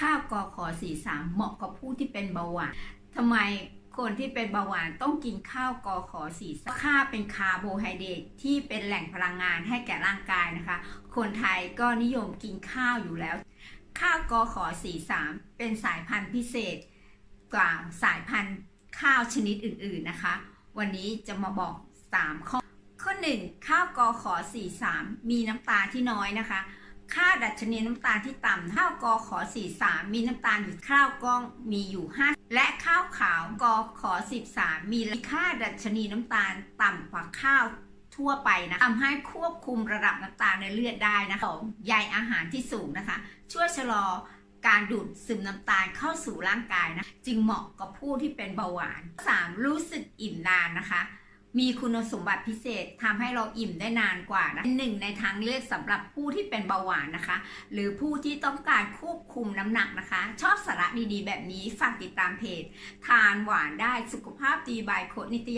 ข้าวกอขอ43เหมาะกับผู้ที่เป็นเบาหวานทำไมคนที่เป็นเบาหวานต้องกินข้าวกอขอ43ข้าวเป็นคาร์โบไฮเดรตที่เป็นแหล่งพลังงานให้แก่ร่างกายนะคะ คนไทยก็นิยมกินข้าวอยู่แล้ว ข้าวกอขอ43เป็นสายพันธุ์พิเศษกว่าสายพันธุ์ข้าวชนิดอื่นๆนะคะ วันนี้จะมาบอก 3 ข้อ ข้อ 1 ข้าวกอขอ43 มีน้ำตาลที่น้อยนะคะ ค่าดัชนีน้ำตาลที่ต่ำข้าวกอขอ43 มีน้ำตาลอยู่ข้าวกล้องมีอยู่5และข้าวขาวกอขอ13 มีค่าดัชนีน้ำตาลต่ำกว่าข้าวทั่วไปนะทำให้ควบคุมระดับน้ำตาลในเลือดได้นะคะใยอาหารที่สูงนะคะ ช่วยชะลอการดูดซึมน้ำตาลเข้าสู่ร่างกายนะ จึงเหมาะกับผู้ที่เป็นเบาหวาน 3. รู้สึกอิ่มนานนะคะ มีคุณสมบัติพิเศษทำให้เราอิ่มได้นานกว่านะหนึ่งในทางเลือกสำหรับผู้ที่เป็นเบาหวานนะคะ หรือผู้ที่ต้องการควบคุมน้ำหนักนะคะ ชอบสาระดีๆ แบบนี้ฝากติดตามเพจ ทานหวานได้สุขภาพดีบายโคดนิตยา